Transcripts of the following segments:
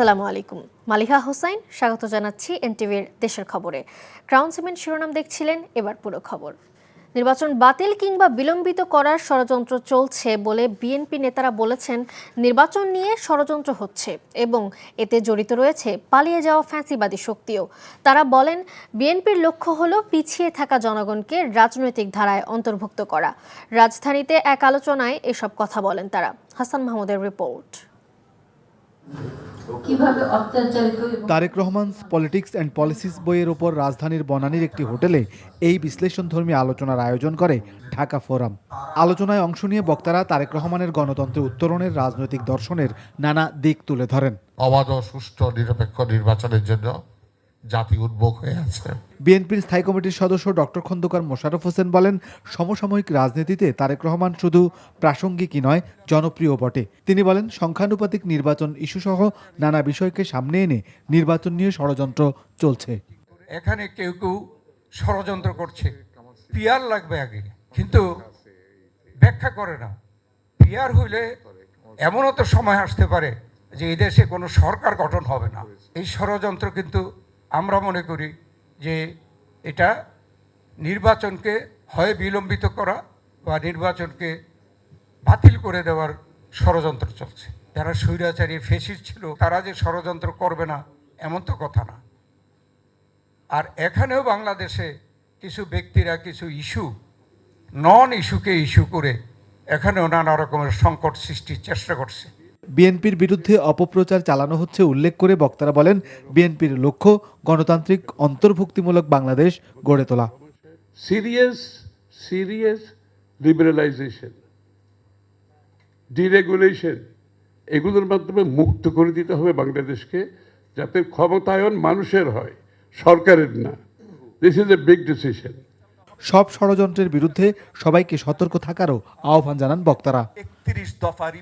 আসসালামু আলাইকুম। মালিহা হোসাইন, স্বাগত জানাচ্ছি এনটিভির দেশের খবরে। ক্রাউন সিমেন্ট শিরোনাম দেখছিলেন, এবার পুরো খবর। নির্বাচন বাতিল কিংবা বিলম্বিত করার ষড়যন্ত্র চলছে বলে বিএনপি নেতারা বলেছেন, নির্বাচন নিয়ে ষড়যন্ত্র হচ্ছে এবং এতে জড়িত রয়েছে পালিয়ে যাওয়া ফ্যান্সিবাদী শক্তিও। তারা বলেন, বিএনপির লক্ষ্য হলো পিছিয়ে থাকা জনগণকে রাজনৈতিক ধারায় অন্তর্ভুক্ত করা। রাজধানীতে এক আলোচনায় এসব কথা বলেন তারা। হাসান মাহমুদের রিপোর্ট। কীভাবে অত্যাচারিত Tarique Rahman politics and policies বইয়ের ওপর রাজধানীর বনানীর একটি হোটেলে এই বিশ্লেষণধর্মী আলোচনার আয়োজন করে ঢাকা ফোরাম। আলোচনায় অংশ নিয়ে বক্তারা তারেক রহমানের গণতন্ত্রে উত্তরণের রাজনৈতিক দর্শনের নানা দিক তুলে ধরেন। অবাধ ও সুষ্ঠু নিরপেক্ষ নির্বাচনের জন্য জাতি উদ্যোগ হয়ে আছে। বিএনপির স্থায়ী কমিটির সদস্য ডক্টর খন্দকার মোশাররফ হোসেন বলেন সমসাময়িক রাজনীতিতে তারেক রহমান শুধু প্রাসঙ্গিকই নয় জনপ্রিয় বটে। তিনি বলেন সংখ্যানুপাতিক নির্বাচন ইস্যুসহ নানা বিষয়কে সামনে এনে নির্বাচন নিয়ে ষড়যন্ত্র চলছে। এখানে কেউ কেউ ষড়যন্ত্র করছে। পিয়ার লাগবে আগে কিন্তু ব্যাখ্যা করে না। পিয়ার হইলে এমনও তো সময় আসতে পারে যে এই দেশে কোনো সরকার গঠন হবে না। এই ষড়যন্ত্র কিন্তু আমরা মনে করি যে এটা নির্বাচনকে হয় বিলম্বিত করা বা নির্বাচনকে বাতিল করে দেওয়ার ষড়যন্ত্র চলছে। যারা স্বৈরাচারী ফেসিস ছিল, তারা যে ষড়যন্ত্র করবে না, এমন তো কথা না। আর এখানেও বাংলাদেশে কিছু ব্যক্তিরা, কিছু ইস্যু নন ইস্যুকে ইস্যু করে এখানেও নানা রকমের সংকট সৃষ্টির চেষ্টা করছে। বিএনপির বিরুদ্ধে অপপ্রচার চালানো হচ্ছে উল্লেখ করে বক্তারা বলেন বিএনপির লক্ষ্য গণতান্ত্রিক অন্তর্ভুক্তিমূলক বাংলাদেশ গড়ে তোলা। সিরিয়াস সিরিয়াস liberalization, ডিরেগুলেশন এগুলোর মাধ্যমে মুক্ত করে দিতে হবে বাংলাদেশকে যাতে ক্ষমতায়ন মানুষের হয় সরকারের না। This is a big decision সব ষড়যন্ত্রের বিরুদ্ধে সবাইকে সতর্ক থাকারও আহ্বান জানান বক্তারা।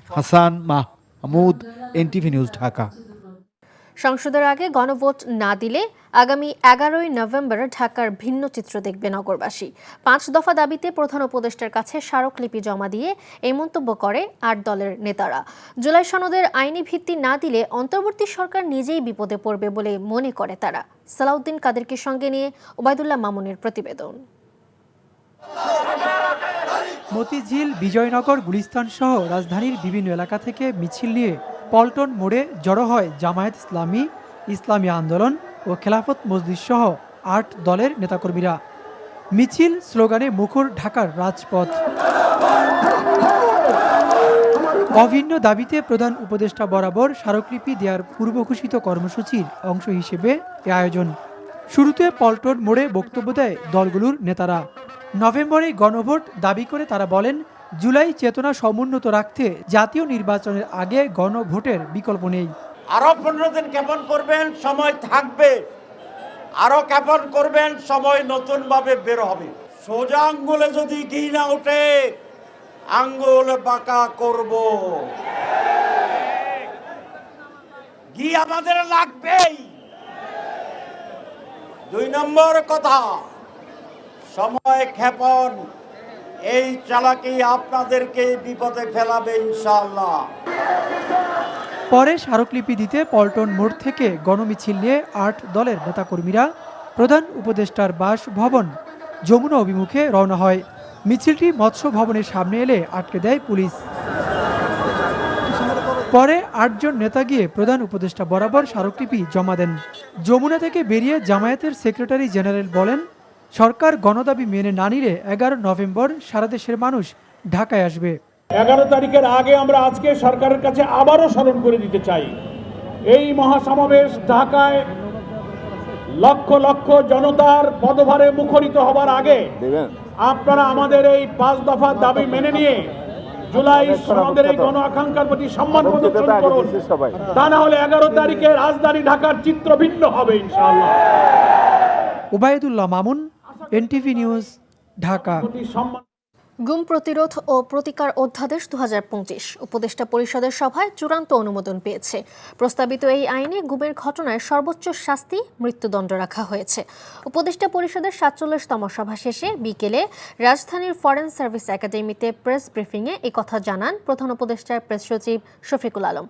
Hasan Mahmud NTV news, Dhaka. সংসদের আগে গণভোট না দিলে আগামী এগারোই নভেম্বর ঢাকার ভিন্ন চিত্র দেখবে নগরবাসী। পাঁচ দফা দাবিতে প্রধান উপদেষ্টার কাছে স্মারকলিপি জমা দিয়ে এই মন্তব্য করে আট দলের নেতারা। জুলাই সনদের আইনি ভিত্তি না দিলে অন্তর্বর্তী সরকার নিজেই বিপদে পড়বে বলে মনে করে তারা। সালাউদ্দিন কাদেরকে সঙ্গে নিয়ে ওবায়দুল্লাহ মামুনের প্রতিবেদন। মতিঝিল, বিজয়নগর, গুলিস্তান সহ রাজধানীর বিভিন্ন এলাকা থেকে মিছিল নিয়ে পল্টন মোড়ে জড়ো হয় জামায়াত ইসলামী ইসলামী আন্দোলন ও খেলাফত মসজিদ সহ আট দলের নেতাকর্মীরা। মিছিল স্লোগানে মুখর ঢাকার রাজপথ। অভিন্ন দাবিতে প্রধান উপদেষ্টা বরাবর স্মারকলিপি দেওয়ার পূর্ব ঘোষিত কর্মসূচির অংশ হিসেবে এ আয়োজন। শুরুতে পল্টন মোড়ে বক্তব্য দেয় দলগুলোর নেতারা। নভেম্বরে গণভোট দাবি করে তারা বলেন, জুলাই চেতনা সমুন্নত রাখতে জাতীয় নির্বাচনের আগে গণভোটের বিকল্প নেই। আরও পনেরো দিন কেমন করবেন, সময় থাকবে। আরও কেমন করবেন, সময় নতুন ভাবে বের হবে। সোজা আঙ্গুলে যদি ঘি না ওঠে, আঙ্গুল বাঁকা করব। ঘি আমাদের লাগবেই। দুই নম্বর কথা সময় ক্ষেপণ। এই চালাকি আপনাদেরকে বিপদে ফেলাবে ইনশাআল্লাহ। পরে স্মারকলিপি দিতে পল্টন মোড় থেকে গণমিছিল নিয়ে আট দলের নেতাকর্মীরা প্রধান উপদেষ্টার বাসভবন যমুনা অভিমুখে রওনা হয়। মিছিলটি মৎস্য ভবনের সামনে এলে আটকে দেয় পুলিশ। পরে আটজন নেতা গিয়ে প্রধান উপদেষ্টা বরাবর স্মারকলিপি জমা দেন। যমুনা থেকে বেরিয়ে জামায়াতের সেক্রেটারি জেনারেল বলেন সরকার গণদাবি মেনে না নিলে এগারো নভেম্বর সারা দেশের মানুষ ঢাকায় আসবে। এগারো তারিখের আগে আমরা আজকে সরকারের কাছে আবারও স্মরণ করে দিতে চাই। এই মহাসমাবেশ ঢাকায় লক্ষ লক্ষ জনতার পদভারে মুখরিত হবার আগে আপনারা আমাদের এই পাঁচ দফা দাবি মেনে নিয়ে জুলাই সনদের এই গণ আকাঙ্ক্ষার প্রতি সম্মান প্রদর্শন করুন। তা না হলে এগারো তারিখে রাজধানী ঢাকার চিত্র ভিন্ন হবে ইনশাআল্লাহ। Obaidullah Mamun NTV news Dhaka. গুম প্রতিরোধ ও প্রতিকার অধ্যাদেশ দু হাজার পঁচিশ। উপদেষ্টা পরিষদের সভায় চূড়ান্ত অনুমোদন পেয়েছে। প্রস্তাবিত এই আইনে গুমের ঘটনায় সর্বোচ্চ শাস্তি, মৃত্যুদণ্ড রাখা হয়েছে। উপদেষ্টা পরিষদের সাতচল্লিশতম সভা শেষে বিকেলে রাজধানীর ফরেন সার্ভিস একাডেমিতে প্রেস ব্রিফিংয়ে কথা জানান প্রধান উপদেষ্টার প্রেস সচিব শফিকুল আলম।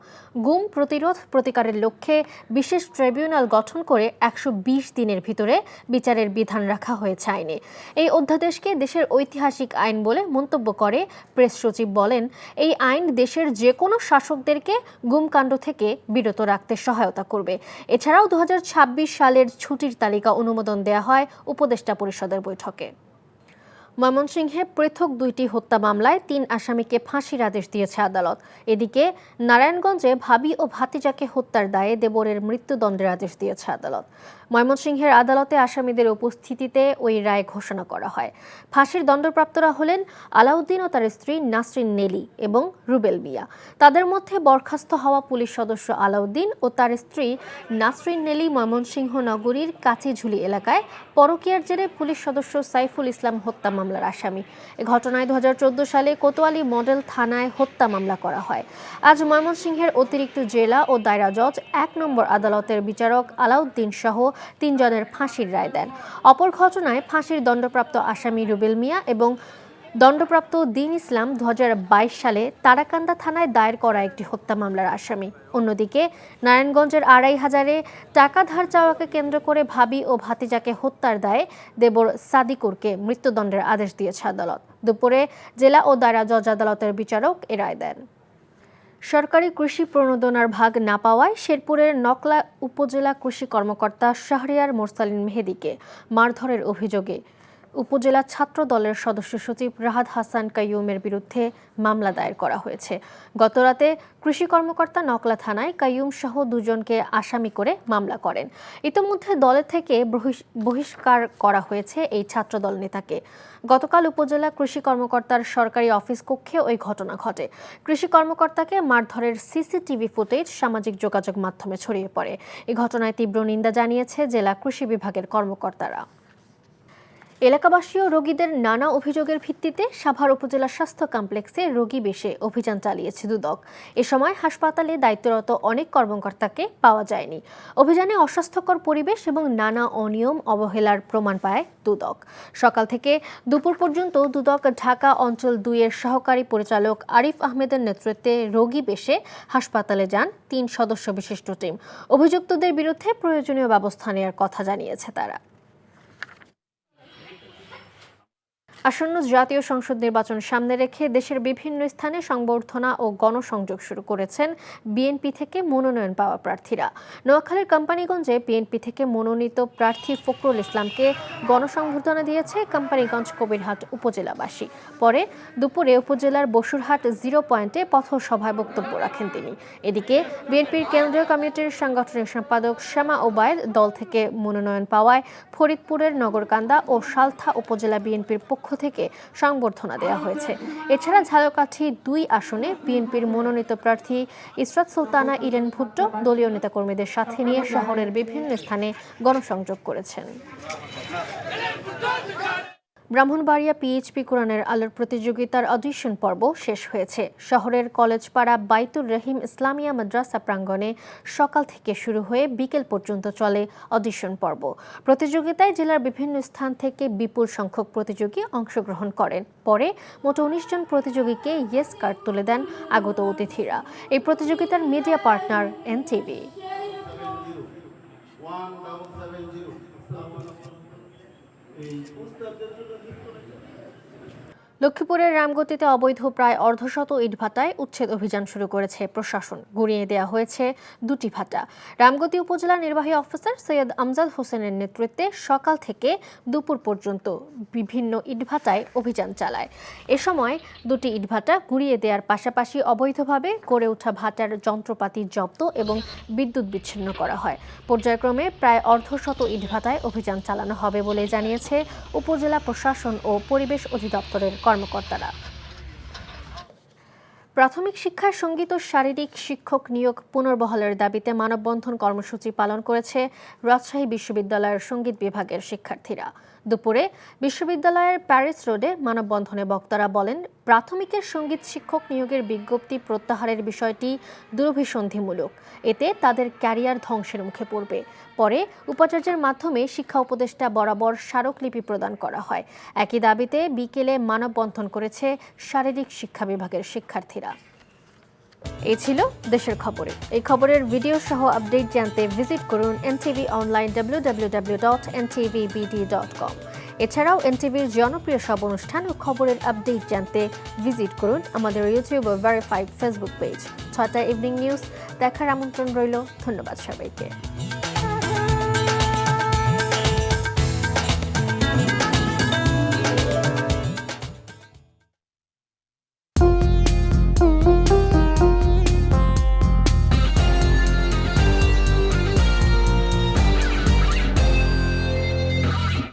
গুম প্রতিরোধ প্রতিকারের লক্ষ্যে বিশেষ ট্রাইব্যুনাল গঠন করে একশো বিশ দিনের ভিতরে বিচারের বিধান রাখা হয়েছে আইনে। এই অধ্যাদেশকে দেশের ঐতিহাসিক আইন বলে মন্তব্য করে প্রেস সচিব বলেন, এই আইন দেশের যে কোনো শাসকদেরকে গুমকাণ্ড থেকে বিরত রাখতে সহায়তা করবে। এছাড়াও দু হাজার ছাব্বিশ সালের ছুটির তালিকা অনুমোদন দেয়া হয় উপদেষ্টা পরিষদের বৈঠকে। ময়মনসিংহে পৃথক দুইটি হত্যা মামলায় তিন আসামিকে ফাঁসির আদেশ দিয়েছে আদালত। এদিকে নারায়ণগঞ্জে ভাবি ও ভাতিজাকে হত্যার দায়ে দেবরের মৃত্যুদণ্ডের আদেশ দিয়েছে আদালত। ময়মনসিংহের আদালতে আসামিদের উপস্থিতিতে ওই রায় ঘোষণা করা হয়। ফাঁসির দণ্ডপ্রাপ্তরা হলেন আলাউদ্দিন ও তার স্ত্রী নাসরিন নেলি এবং রুবেল মিয়া। তাদের মধ্যে বরখাস্ত হওয়া পুলিশ সদস্য আলাউদ্দিন ও তার স্ত্রী নাসরিন নেলি ময়মনসিংহ নগরীর কাছিঝুলি এলাকায় পরকীয়ার জেরে পুলিশ সদস্য সাইফুল ইসলাম হত্যা মামলার আসামি। এ ঘটনায় দু সালে কোতোয়ালি মডেল থানায় হত্যা মামলা করা হয়। আজ ময়মনসিংহের অতিরিক্ত জেলা ও দায়রা জজ, এক নম্বর আদালতের বিচারক আলাউদ্দিন সহ তিনজনের ফাঁসির রায় দেন। অপর ঘটনায় ফাঁসির দণ্ডপ্রাপ্ত আসামি রুবেল মিয়া এবং দণ্ডপ্রাপ্ত দিন ইসলাম দুহাজার বাইশ সালে তারাকান্দা থানায় দায়ের করা একটি হত্যা মামলার আসামি। অন্যদিকে নারায়ণগঞ্জের আড়াই হাজারে টাকা ধার চাওয়াকে কেন্দ্র করে ভাবি ও ভাতিজাকে হত্যার দায়ে দেবর সাদিকুরকে মৃত্যুদণ্ডের আদেশ দিয়েছে আদালত। দুপুরে জেলা ও দায়রা জজ আদালতের বিচারক এ রায় দেন। সরকারি কৃষি প্রণোদনার ভাগ না পাওয়ায় শেরপুরের নকলা উপজেলা কৃষি কর্মকর্তা শাহরিয়ার মোরসালিন মেহেদিকে মারধরের অভিযোগে উপজেলা ছাত্র দলের সদস্য সচিব রাহাত হাসান কাইয়ুমের বিরুদ্ধে মামলা দায়ের করা হয়েছে। গতরাতে কৃষি কর্মকর্তা নকলা থানায় কাইয়ুম সহ দুজনকে আসামি করে মামলা করেন। ইতিমধ্যে দলের থেকে বহিষ- বহিষ্কার করা হয়েছে এই ছাত্রদল নেতাকে। গতকাল উপজেলা কৃষি কর্মকর্তার সরকারি অফিস কক্ষে ওই ঘটনা ঘটে। কৃষি কর্মকর্তাকে মারধরের সিসিটিভি ফুটেজ সামাজিক যোগাযোগ মাধ্যমে ছড়িয়ে পড়ে। এই ঘটনায় তীব্র নিন্দা জানিয়েছে জেলা কৃষি বিভাগের কর্মকর্তারা। এলাকাবাসী ও রোগীদের নানা অভিযোগের ভিত্তিতে সাভার উপজেলা স্বাস্থ্য কমপ্লেক্সে রোগী বেশে অভিযান চালিয়েছে দুদক। এ সময় হাসপাতালে দায়িত্বরত অনেক কর্মকর্তাকে পাওয়া যায়নি। অভিযানে অস্বাস্থ্যকর পরিবেশ এবং নানা অনিয়ম অবহেলার প্রমাণ পায় দুদক। সকাল থেকে দুপুর পর্যন্ত দুদক ঢাকা অঞ্চল দুইয়ের সহকারী পরিচালক আরিফ আহমেদের নেতৃত্বে রোগী বেশে হাসপাতালে যান তিন সদস্য বিশিষ্ট টিম। অভিযুক্তদের বিরুদ্ধে প্রয়োজনীয় ব্যবস্থা নেওয়ার কথা জানিয়েছে তারা। আসন্ন জাতীয় সংসদ নির্বাচন সামনে রেখে দেশের বিভিন্ন স্থানে সংবর্ধনা ও গণসংযোগ শুরু করেছেন বিএনপি থেকে মনোনয়ন পাওয়া প্রার্থীরা। নোয়াখালীর কোম্পানিগঞ্জে বিএনপি থেকে মনোনীত প্রার্থী ফখরুল ইসলামকে গণসংবর্ধনা দিয়েছে কোম্পানিগঞ্জ কবিরহাট উপজেলাবাসী। পরে দুপুরে উপজেলার বসুরহাট জিরো পয়েন্টে পথসভায় বক্তব্য রাখেন তিনি। এদিকে বিএনপির কেন্দ্রীয় কমিটির সাংগঠনিক সম্পাদক শ্যামা ওবায়দ দল থেকে মনোনয়ন পাওয়ায় ফরিদপুরের নগরকান্দা ও সালথা উপজেলা বিএনপির পক্ষ থেকে সংবর্ধনা দেওয়া হয়েছে। এছাড়া ঝালকাঠি দুই আসনে বিএনপির মনোনীত প্রার্থী ইসরাত সুলতানা, ইরেন ভুট্টো দলীয় নেতাকর্মীদের সাথে নিয়ে শহরের বিভিন্ন স্থানে গণসংযোগ করেছেন। ব্রাহ্মণবাড়িয়া পিএইচপি কোরআনের আলোর প্রতিযোগিতার অডিশন পর্ব শেষ হয়েছে। শহরের কলেজপাড়া বাইতুর রহিম ইসলামিয়া মাদ্রাসা প্রাঙ্গণে সকাল থেকে শুরু হয়ে বিকেল পর্যন্ত চলে অডিশন পর্ব। প্রতিযোগিতায় জেলার বিভিন্ন স্থান থেকে বিপুল সংখ্যক প্রতিযোগী অংশগ্রহণ করেন। পরে মোট উনিশ জন প্রতিযোগীকে ইয়েস কার্ড তুলে দেন আগত অতিথিরা। এই প্রতিযোগিতার মিডিয়া পার্টনার এনটিভি লক্ষ্মীপুরের রামগতিতে অবৈধ প্রায় অর্ধশত ইটভাটায় উচ্ছেদ অভিযান শুরু করেছে প্রশাসন। গুড়িয়ে দেওয়া হয়েছে দুটি ভাটা। রামগতি উপজেলা নির্বাহী অফিসার সৈয়দ আমজাদ হোসেনের নেতৃত্বে সকাল থেকে দুপুর পর্যন্ত বিভিন্ন ইটভাটায় অভিযান চালায়। এ সময় দুটি ইটভাটা গুড়িয়ে দেওয়ার পাশাপাশি অবৈধভাবে গড়ে ওঠা ভাটার যন্ত্রপাতি জব্দ এবং বিদ্যুৎ বিচ্ছিন্ন করা হয়। পর্যায়ক্রমে প্রায় অর্ধশত ইটভাটায় অভিযান চালানো হবে বলে জানিয়েছে উপজেলা প্রশাসন ও পরিবেশ অধিদপ্তরের কর্মকর্তারা। প্রাথমিক শিক্ষার সংগীত ও শারীরিক শিক্ষক নিয়োগ পুনর্বহালের দাবিতে মানববন্ধন কর্মসূচি পালন করেছে রাজশাহী বিশ্ববিদ্যালয়ের সংগীত বিভাগের শিক্ষার্থীরা। দুপুরে বিশ্ববিদ্যালয়ের প্যারিস রোডে মানববন্ধনে বক্তারা বলেন, প্রাথমিকের সংগীত শিক্ষক নিয়োগের বিজ্ঞপ্তি প্রত্যাহারের বিষয়টি দুরভিসন্ধিমূলক। এতে তাদের ক্যারিয়ার ধ্বংসের মুখে পড়বে। পরে উপাচার্যের মাধ্যমে শিক্ষা উপদেষ্টা বরাবর স্মারকলিপি প্রদান করা হয়। একই দাবিতে বিকেলে মানববন্ধন করেছে শারীরিক শিক্ষা বিভাগের শিক্ষার্থীরা। এই ছিল দেশের খবরে। এই খবরের ভিডিও সহ আপডেট জানতে ভিজিট করুন এনটিভি অনলাইন কম এছাড়াও এনটিভির জনপ্রিয় সব অনুষ্ঠান ও খবরের আপডেট জানতে ভিজিট করুন আমাদের ইউটিউব ও ভেরিফাইড ফেসবুক পেজ ছয়টা ইভিনিং নিউজ দেখার আমন্ত্রণ রইল। ধন্যবাদ সবাইকে।